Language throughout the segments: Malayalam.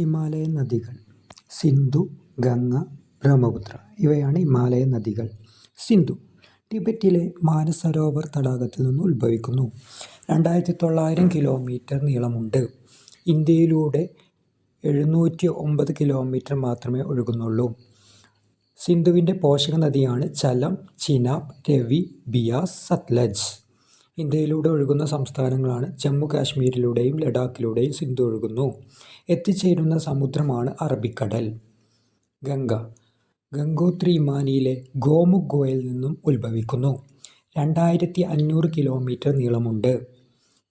ഹിമാലയൻ നദികൾ സിന്ധു ഗംഗ ബ്രഹ്മപുത്ര ഇവയാണ് ഹിമാലയൻ നദികൾ. സിന്ധു ടിബറ്റിലെ മാനസരോവർ തടാകത്തിൽ നിന്ന് ഉത്ഭവിക്കുന്നു. രണ്ടായിരത്തി തൊള്ളായിരം കിലോമീറ്റർ നീളമുണ്ട്. ഇന്ത്യയിലൂടെ എഴുന്നൂറ്റി ഒമ്പത് കിലോമീറ്റർ മാത്രമേ ഒഴുകുന്നുള്ളൂ. സിന്ധുവിന്റെ പോഷക നദിയാണ് ചലം ചിനാബ് രവി ബിയാസ് സത്ലജ്. ഇന്ത്യയിലൂടെ ഒഴുകുന്ന സംസ്ഥാനങ്ങളാണ് ജമ്മു കാശ്മീരിലൂടെയും ലഡാക്കിലൂടെയും സിന്ധു ഒഴുകുന്നു. എത്തിച്ചേരുന്ന സമുദ്രമാണ് അറബിക്കടൽ. ഗംഗ. ഗംഗോത്രി ഇമാനിയിലെ ഗോമുഖ് ഗോയിൽ നിന്നും ഉത്ഭവിക്കുന്നു. രണ്ടായിരത്തി അഞ്ഞൂറ് കിലോമീറ്റർ നീളമുണ്ട്.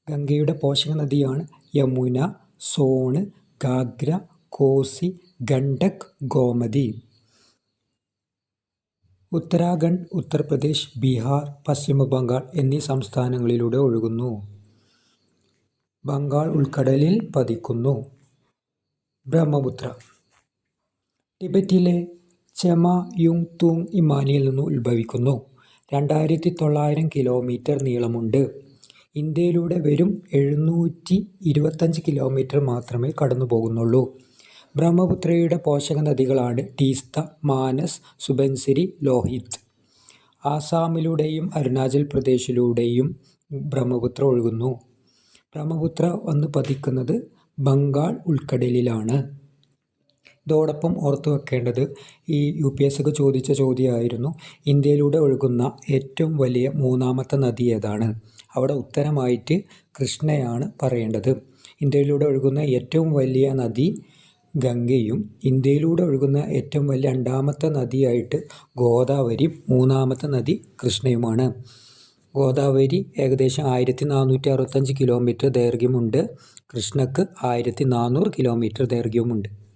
ഗംഗയുടെ പോഷക നദിയാണ് യമുന സോണ് ഗാഗ്ര കോസി ഗണ്ഡക് ഗോമതി. ഉത്തരാഖണ്ഡ് ഉത്തർപ്രദേശ് ബീഹാർ പശ്ചിമബംഗാൾ എന്നീ സംസ്ഥാനങ്ങളിലൂടെ ഒഴുകുന്നു. ബംഗാൾ ഉൾക്കടലിൽ പതിക്കുന്നു. ബ്രഹ്മപുത്ര ടിബറ്റിലെ ചെമ യുങ് തൂങ് ഇമാനിയിൽ നിന്ന് ഉത്ഭവിക്കുന്നു. രണ്ടായിരത്തി തൊള്ളായിരം കിലോമീറ്റർ നീളമുണ്ട്. ഇന്ത്യയിലൂടെ വെറും എഴുന്നൂറ്റി ഇരുപത്തഞ്ച് കിലോമീറ്റർ മാത്രമേ കടന്നു പോകുന്നുള്ളൂ ബ്രഹ്മപുത്രയുടെ പോഷക നദികളാണ് ടീസ്ത മാനസ് സുബൻസിരി ലോഹിത്. ആസാമിലൂടെയും അരുണാചൽ പ്രദേശിലൂടെയും ബ്രഹ്മപുത്ര ഒഴുകുന്നു. ബ്രഹ്മപുത്ര വന്ന് പതിക്കുന്നത് ബംഗാൾ ഉൾക്കടലിലാണ്. ഇതോടൊപ്പം ഓർത്തു വെക്കേണ്ടത് ഈ യു പി എസ് ഒക്കെ ചോദിച്ച ചോദ്യമായിരുന്നു ഇന്ത്യയിലൂടെ ഒഴുകുന്ന ഏറ്റവും വലിയ മൂന്നാമത്തെ നദി ഏതാണ്? അവിടെ ഉത്തരമായിട്ട് കൃഷ്ണയാണ് പറയേണ്ടത്. ഇന്ത്യയിലൂടെ ഒഴുകുന്ന ഏറ്റവും വലിയ നദി ഗംഗയും ഇന്ത്യയിലൂടെ ഒഴുകുന്ന ഏറ്റവും വലിയ രണ്ടാമത്തെ നദിയായിട്ട് ഗോദാവരി മൂന്നാമത്തെ നദി കൃഷ്ണയുമാണ്. ഗോദാവരി ഏകദേശം ആയിരത്തി നാനൂറ്റി അറുപത്തഞ്ച് കിലോമീറ്റർ ദൈർഘ്യമുണ്ട്. കൃഷ്ണക്ക് ആയിരത്തി നാനൂറ് കിലോമീറ്റർ ദൈർഘ്യവുമുണ്ട്